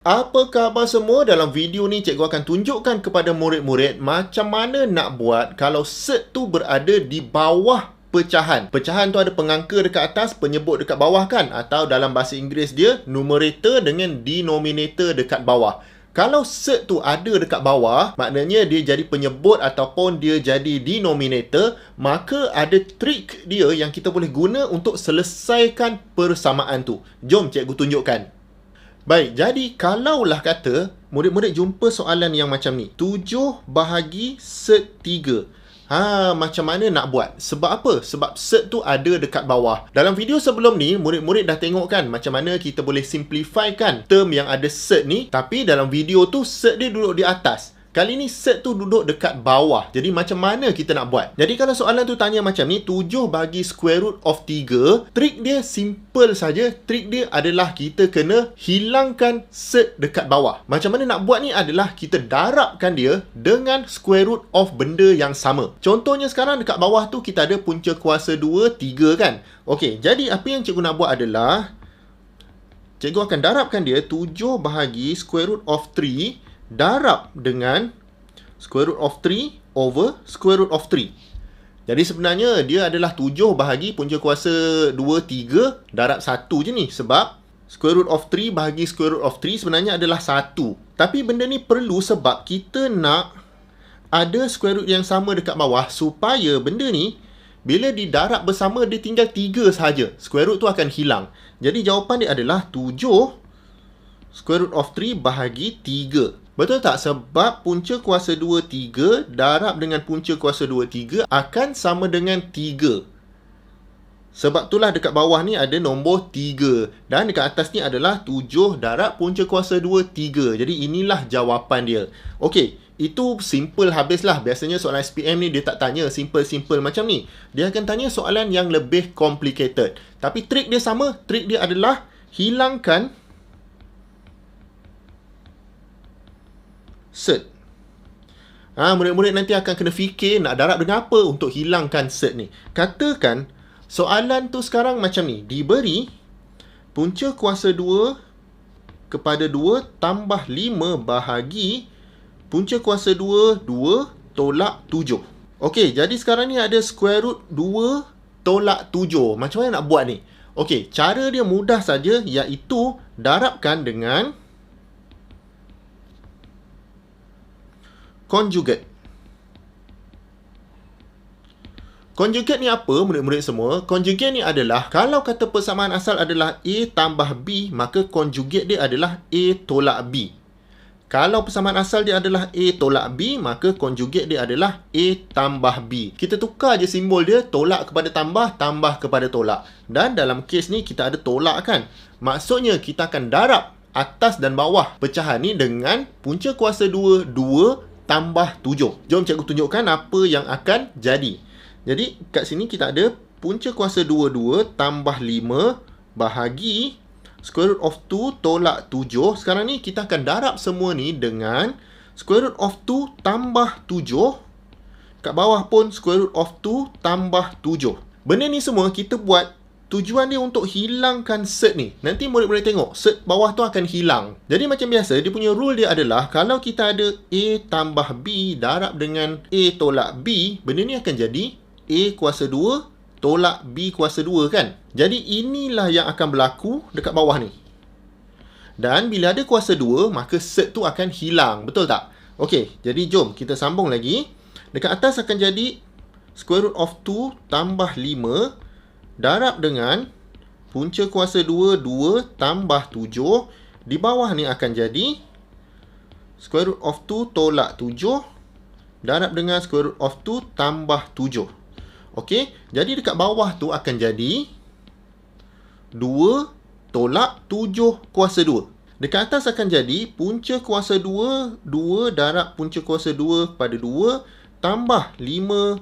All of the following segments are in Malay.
Apa khabar semua? Dalam video ni cikgu akan tunjukkan kepada murid-murid macam mana nak buat kalau set tu berada di bawah pecahan. Pecahan tu ada pengangka dekat atas, penyebut dekat bawah kan? Atau dalam bahasa Inggeris dia, numerator dengan denominator dekat bawah. Kalau set tu ada dekat bawah, maknanya dia jadi penyebut ataupun dia jadi denominator, maka ada trik dia yang kita boleh guna untuk selesaikan persamaan tu. Jom cikgu tunjukkan. Baik, jadi kalaulah kata murid-murid jumpa soalan yang macam ni. 7 bahagi set 3. Ha, macam mana nak buat? Sebab apa? Sebab set tu ada dekat bawah. Dalam video sebelum ni, murid-murid dah tengok kan macam mana kita boleh simplifikan term yang ada set ni. Tapi dalam video tu, set dia duduk di atas. Kali ni set tu duduk dekat bawah. Jadi macam mana kita nak buat? Jadi kalau soalan tu tanya macam ni, 7 bagi square root of 3, trik dia simple saja. Trik dia adalah kita kena hilangkan set dekat bawah. Macam mana nak buat ni adalah kita darabkan dia dengan square root of benda yang sama. Contohnya sekarang dekat bawah tu kita ada punca kuasa 2, 3 kan? Okey, jadi apa yang cikgu nak buat adalah cikgu akan darabkan dia 7 bahagi square root of 3 darab dengan square root of 3 over square root of 3. Jadi sebenarnya dia adalah 7 bahagi punca kuasa 2, 3 darab 1 je ni. Sebab square root of 3 bahagi square root of 3 sebenarnya adalah 1. Tapi benda ni perlu sebab kita nak ada square root yang sama dekat bawah supaya benda ni bila didarab bersama dia tinggal 3 sahaja. Square root tu akan hilang. Jadi jawapan dia adalah 7 square root of 3 bahagi 3. Betul tak? Sebab punca kuasa 2, 3 darab dengan punca kuasa 2, 3 akan sama dengan 3. Sebab itulah dekat bawah ni ada nombor 3. Dan dekat atas ni adalah 7 darab punca kuasa 2, 3. Jadi inilah jawapan dia. Okey, itu simple habislah. Biasanya soalan SPM ni dia tak tanya simple-simple macam ni. Dia akan tanya soalan yang lebih complicated. Tapi trik dia sama. Trik dia adalah hilangkan set. Ha, murid-murid nanti akan kena fikir nak darab dengan apa untuk hilangkan set ni. Katakan soalan tu sekarang macam ni. Diberi punca kuasa 2 kepada 2 tambah 5 bahagi punca kuasa 2, 2 tolak 7. Okey, jadi sekarang ni ada square root 2 tolak 7. Macam mana nak buat ni? Okey, cara dia mudah saja iaitu darabkan dengan conjugate. Conjugate ni apa murid-murid semua? Conjugate ni adalah kalau kata persamaan asal adalah A tambah B, maka conjugate dia adalah A tolak B. Kalau persamaan asal dia adalah A tolak B, maka conjugate dia adalah A tambah B. Kita tukar je simbol dia, tolak kepada tambah, tambah kepada tolak. Dan dalam kes ni kita ada tolak kan? Maksudnya kita akan darab atas dan bawah pecahan ni dengan punca kuasa 2, 2 tambah 7. Jom cikgu tunjukkan apa yang akan jadi. Jadi kat sini kita ada punca kuasa 2, 2 tambah 5 bahagi square root of 2 tolak 7. Sekarang ni kita akan darab semua ni dengan square root of 2 tambah 7. Kat bawah pun square root of 2 tambah 7. Benda ni semua kita buat tujuan dia untuk hilangkan set ni. Nanti murid boleh tengok, set bawah tu akan hilang. Jadi macam biasa, dia punya rule dia adalah kalau kita ada A tambah B darab dengan A tolak B, benda ni akan jadi A kuasa 2 tolak B kuasa 2 kan? Jadi inilah yang akan berlaku dekat bawah ni. Dan bila ada kuasa 2, maka set tu akan hilang. Betul tak? Okey, jadi jom kita sambung lagi. Dekat atas akan jadi square root of 2 tambah 5 darab dengan punca kuasa 2, 2 tambah 7. Di bawah ni akan jadi square root of 2 tolak 7 darab dengan square root of 2 tambah 7. Okey, jadi dekat bawah tu akan jadi 2 tolak 7 kuasa 2. Dekat atas akan jadi punca kuasa 2, 2 darab punca kuasa 2 pada 2 tambah 5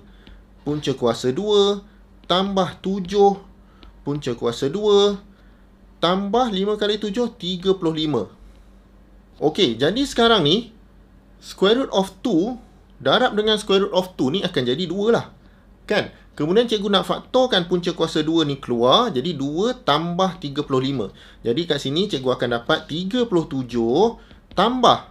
punca kuasa 2 tambah 7 punca kuasa 2 tambah 5 kali 7 35. Okey, jadi sekarang ni square root of 2 darab dengan square root of 2 ni akan jadi 2 lah. Kan? Kemudian cikgu nak faktorkan punca kuasa 2 ni keluar. Jadi 2 tambah 35. Jadi kat sini cikgu akan dapat 37 tambah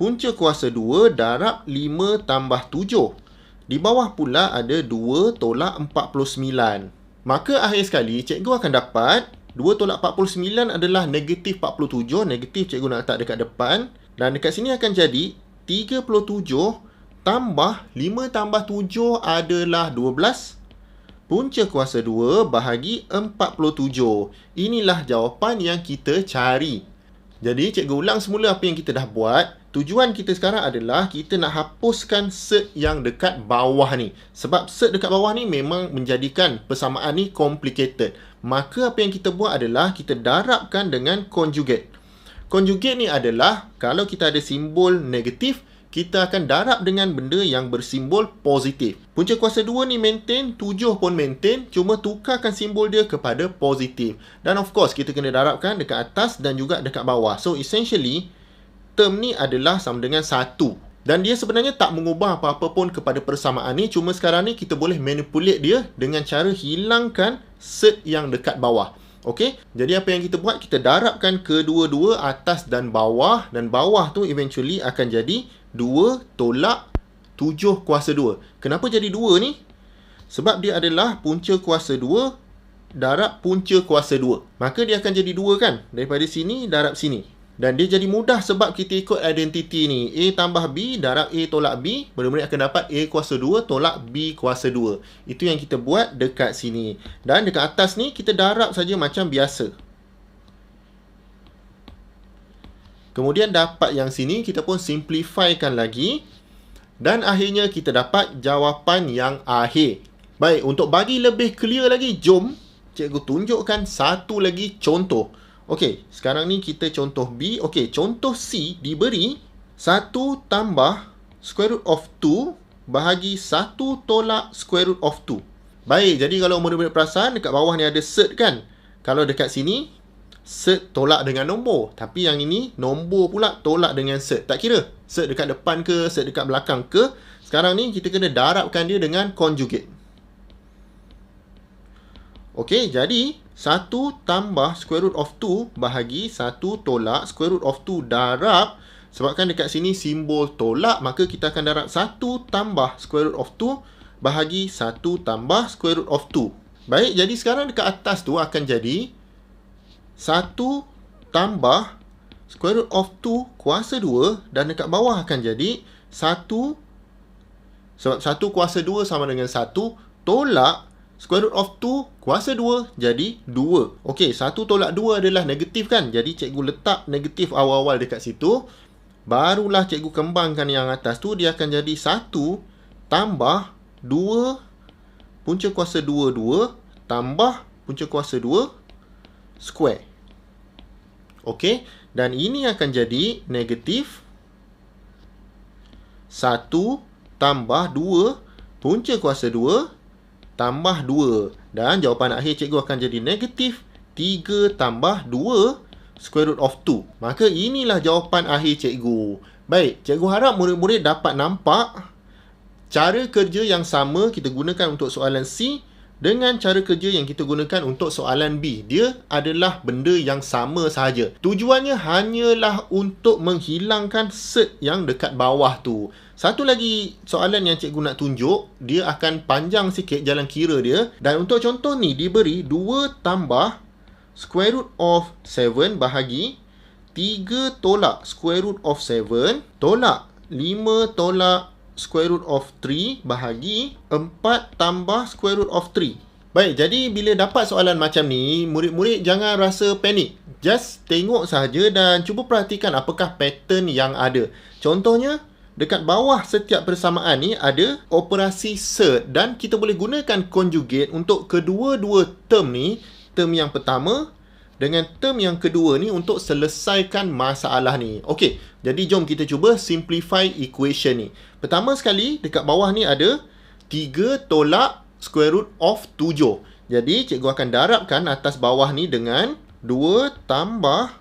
punca kuasa 2 darab 5 tambah 7. Di bawah pula ada 2 tolak 49. Maka akhir sekali cikgu akan dapat 2 tolak 49 adalah negatif 47. Negatif cikgu nak letak dekat depan. Dan dekat sini akan jadi 37 tambah 5 tambah 7 adalah 12. Punca kuasa 2 bahagi 47. Inilah jawapan yang kita cari. Jadi cikgu ulang semula apa yang kita dah buat. Tujuan kita sekarang adalah kita nak hapuskan set yang dekat bawah ni. Sebab set dekat bawah ni memang menjadikan persamaan ni complicated. Maka apa yang kita buat adalah kita darabkan dengan conjugate. Conjugate ni adalah kalau kita ada simbol negatif, kita akan darab dengan benda yang bersimbol positif. Punca kuasa 2 ni maintain, 7 pun maintain, cuma tukarkan simbol dia kepada positif. Dan of course, kita kena darabkan dekat atas dan juga dekat bawah. So essentially, term ni adalah sama dengan satu. Dan dia sebenarnya tak mengubah apa-apa pun kepada persamaan ni. Cuma sekarang ni kita boleh manipulate dia dengan cara hilangkan set yang dekat bawah. Okey, jadi apa yang kita buat? Kita darabkan kedua-dua atas dan bawah. Dan bawah tu eventually akan jadi 2 tolak 7 kuasa 2. Kenapa jadi 2 ni? Sebab dia adalah punca kuasa 2 darab punca kuasa 2. Maka dia akan jadi 2 kan? Daripada sini darab sini. Dan dia jadi mudah sebab kita ikut identiti ni. A tambah B darab A tolak B. Murid-murid akan dapat A kuasa 2 tolak B kuasa 2. Itu yang kita buat dekat sini. Dan dekat atas ni kita darab saja macam biasa. Kemudian dapat yang sini kita pun simplifykan lagi. Dan akhirnya kita dapat jawapan yang akhir. Baik, untuk bagi lebih clear lagi, jom cikgu tunjukkan satu lagi contoh. Okey, sekarang ni kita contoh B. Okey, contoh C diberi 1 tambah square root of 2 bahagi 1 tolak square root of 2. Baik, jadi kalau murid-murid perasan dekat bawah ni ada set kan? Kalau dekat sini, set tolak dengan nombor. Tapi yang ini, nombor pula tolak dengan set. Tak kira, set dekat depan ke, set dekat belakang ke. Sekarang ni kita kena darabkan dia dengan conjugate. Okey, jadi 1 tambah square root of 2 bahagi 1 tolak square root of 2 darab. Sebabkan dekat sini simbol tolak maka kita akan darab 1 tambah square root of 2 bahagi 1 tambah square root of 2 baik jadi sekarang dekat atas tu akan jadi 1 tambah square root of 2 kuasa 2 dan dekat bawah akan jadi 1 sebab 1 kuasa 2 sama dengan 1 tolak Square root of 2 kuasa 2 jadi 2. Okey, 1 tolak 2 adalah negatif kan? Jadi cikgu letak negatif awal-awal dekat situ. Barulah cikgu kembangkan yang atas tu dia akan jadi 1 tambah 2 punca kuasa 2 2 tambah punca kuasa 2 square. Okey, dan ini akan jadi negatif 1 tambah 2 punca kuasa 2 tambah 2. Dan jawapan akhir cikgu akan jadi negatif 3 tambah 2 square root of 2. Maka inilah jawapan akhir cikgu. Baik, cikgu harap murid-murid dapat nampak cara kerja yang sama kita gunakan untuk soalan C dengan cara kerja yang kita gunakan untuk soalan B. Dia adalah benda yang sama sahaja. Tujuannya hanyalah untuk menghilangkan set yang dekat bawah tu. Satu lagi soalan yang cikgu nak tunjuk, dia akan panjang sikit jalan kira dia. Dan untuk contoh ni, diberi 2 tambah square root of 7 bahagi 3 tolak square root of 7 tolak 5 tolak square root of 3 bahagi 4 tambah square root of 3. Baik, jadi bila dapat soalan macam ni, murid-murid jangan rasa panik. Just tengok sahaja dan cuba perhatikan apakah pattern yang ada. Contohnya, dekat bawah setiap persamaan ni ada operasi cert dan kita boleh gunakan conjugate untuk kedua-dua term ni term yang pertama dengan term yang kedua ni untuk selesaikan masalah ni. Okey, jadi jom kita cuba simplify equation ni. Pertama sekali dekat bawah ni ada 3 tolak square root of 7 jadi cikgu akan darabkan atas bawah ni dengan 2 tambah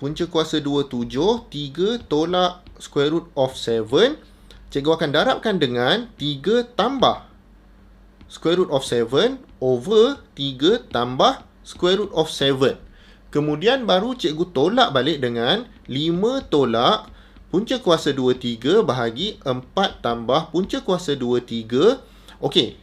punca kuasa 2 7 3 tolak square root of 7 cikgu akan darabkan dengan 3 tambah square root of 7 over 3 tambah square root of 7. Kemudian baru cikgu tolak balik dengan 5 tolak punca kuasa 2, 3 bahagi 4 tambah punca kuasa 2, 3. Okey,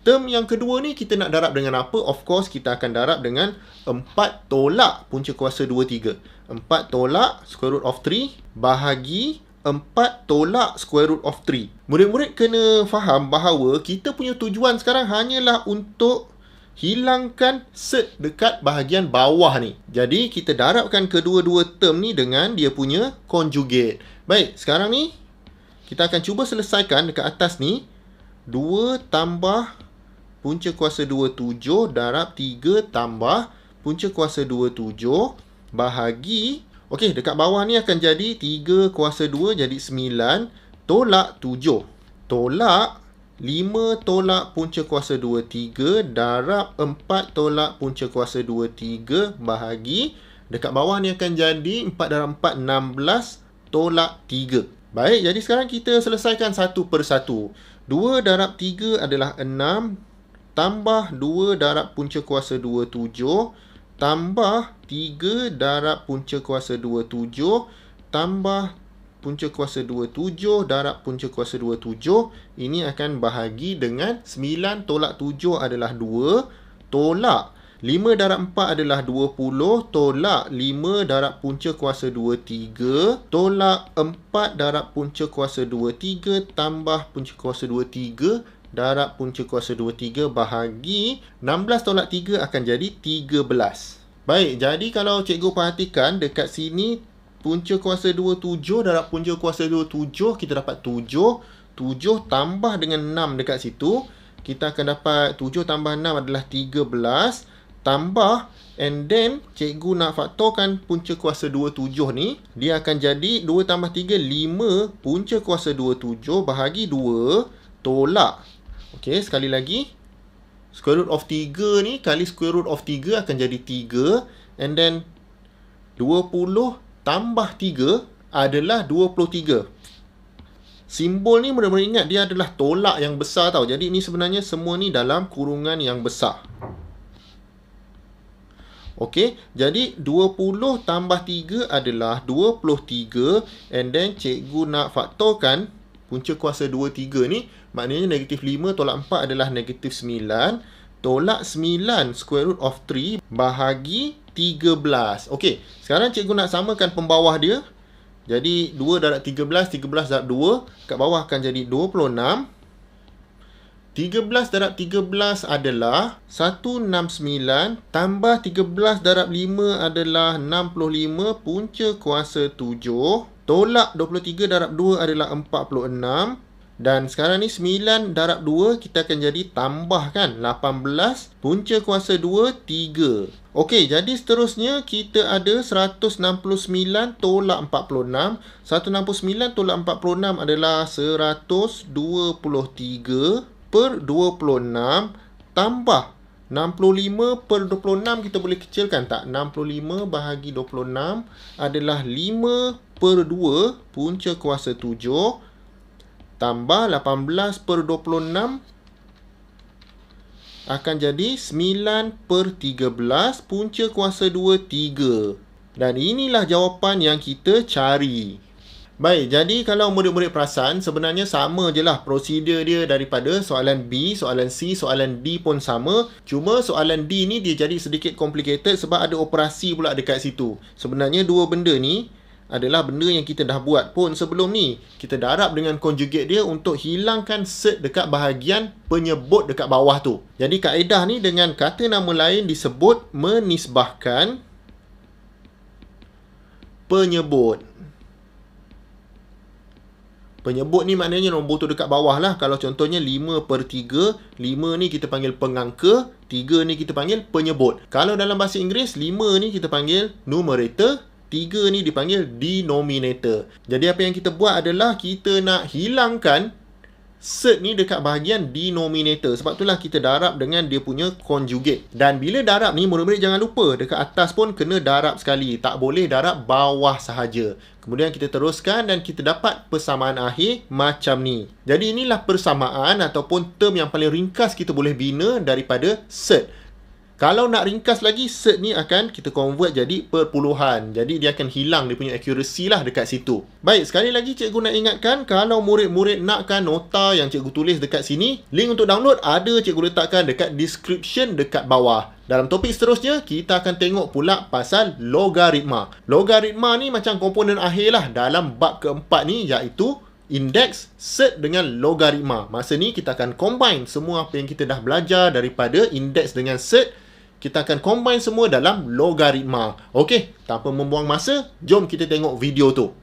term yang kedua ni kita nak darab dengan apa? Of course, kita akan darab dengan 4 tolak punca kuasa 2, 3. 4 tolak square root of 3 bahagi 4 tolak square root of 3. Murid-murid kena faham bahawa kita punya tujuan sekarang hanyalah untuk hilangkan set dekat bahagian bawah ni. Jadi, kita darabkan kedua-dua term ni dengan dia punya conjugate. Baik, sekarang ni kita akan cuba selesaikan dekat atas ni. 2 tambah punca kuasa 2, 7 darab 3 tambah punca kuasa 2, 7 bahagi Okey, dekat bawah ni akan jadi 3 kuasa 2 jadi 9 tolak 7. Tolak 5 tolak punca kuasa 2, 3 darab 4 tolak punca kuasa 2, 3 bahagi. Dekat bawah ni akan jadi 4 darab 4, 16 tolak 3. Baik, jadi sekarang kita selesaikan satu per satu. 2 darab 3 adalah 6 tambah 2 darab punca kuasa 2, 7 tambah 3 darab punca kuasa 2, 7 tambah punca kuasa 2, 7 darab punca kuasa 2, 7 ini akan bahagi dengan 9 tolak 7 adalah 2 tolak 5 darab 4 adalah 20 tolak 5 darab punca kuasa 2, 3 tolak 4 darab punca kuasa 2, 3 tambah punca kuasa 2, 3 darab punca kuasa 2, 3 bahagi 16 tolak 3 akan jadi 13. Baik, jadi kalau cikgu perhatikan dekat sini punca kuasa 2, 7 darab punca kuasa 2, 7 kita dapat 7. 7 tambah dengan 6 dekat situ. Kita akan dapat 7 tambah 6 adalah 13. Tambah and then cikgu nak faktorkan punca kuasa 2, 7 ni. Dia akan jadi 2 tambah 3, 5 punca kuasa 2, 7 bahagi 2 tolak Okey, sekali lagi. Square root of 3 ni kali square root of 3 akan jadi 3. And then 20 tambah 3 adalah 23. Simbol ni mudah-mudah ingat dia adalah tolak yang besar tau. Jadi ini sebenarnya semua ni dalam kurungan yang besar. Okey, jadi 20 tambah 3 adalah 23 and then cikgu nak faktorkan punca kuasa 2, 3 ni maknanya negatif 5 tolak 4 adalah negatif 9 tolak 9 square root of 3 bahagi 13 ok sekarang cikgu nak samakan pembawah dia. Jadi 2 darab 13 13 darab 2 kat bawah akan jadi 26 13 darab 13 adalah 169 tambah 13 darab 5 adalah 65 punca kuasa 7 Tolak 23 darab 2 adalah 46. Dan sekarang ni 9 darab 2 kita akan jadi tambah kan 18. Punca kuasa 2 3. Okey jadi seterusnya kita ada 169 tolak 46. 169 tolak 46 adalah 123 per 26 tambah 65 per 26 kita boleh kecilkan tak? 65 bahagi 26 adalah 5 per 2 punca kuasa 7 tambah 18 per 26 akan jadi 9 per 13 punca kuasa 2 3 dan inilah jawapan yang kita cari Baik, jadi kalau murid-murid perasan, sebenarnya sama je lah prosedur dia daripada soalan B, soalan C, soalan D pun sama. Cuma soalan D ni dia jadi sedikit complicated sebab ada operasi pula dekat situ. Sebenarnya dua benda ni, adalah benda yang kita dah buat pun sebelum ni. Kita darab dengan conjugate dia untuk hilangkan set dekat bahagian penyebut dekat bawah tu. Jadi kaedah ni dengan kata nama lain disebut menisbahkan penyebut. Penyebut ni maknanya nombor tu dekat bawah lah. Kalau contohnya 5 per 3, 5 ni kita panggil pengangka, 3 ni kita panggil penyebut. Kalau dalam bahasa Inggeris, 5 ni kita panggil numerator, Tiga ni dipanggil denominator. Jadi apa yang kita buat adalah kita nak hilangkan cert ni dekat bahagian denominator. Sebab itulah kita darab dengan dia punya conjugate. Dan bila darab ni, murid-murid jangan lupa. Dekat atas pun kena darab sekali. Tak boleh darab bawah sahaja. Kemudian kita teruskan dan kita dapat persamaan akhir macam ni. Jadi inilah persamaan ataupun term yang paling ringkas kita boleh bina daripada cert. Kalau nak ringkas lagi, cert ni akan kita convert jadi perpuluhan. Jadi dia akan hilang dia punya accuracy lah dekat situ. Baik, sekali lagi cikgu nak ingatkan, kalau murid-murid nakkan nota yang cikgu tulis dekat sini, link untuk download ada cikgu letakkan dekat description dekat bawah. Dalam topik seterusnya, kita akan tengok pula pasal logaritma. Logaritma ni macam komponen akhir lah dalam bab keempat ni iaitu indeks cert dengan logaritma. Masa ni kita akan combine semua apa yang kita dah belajar daripada indeks dengan cert kita akan combine semua dalam logaritma. Okey, tanpa membuang masa, jom kita tengok video tu.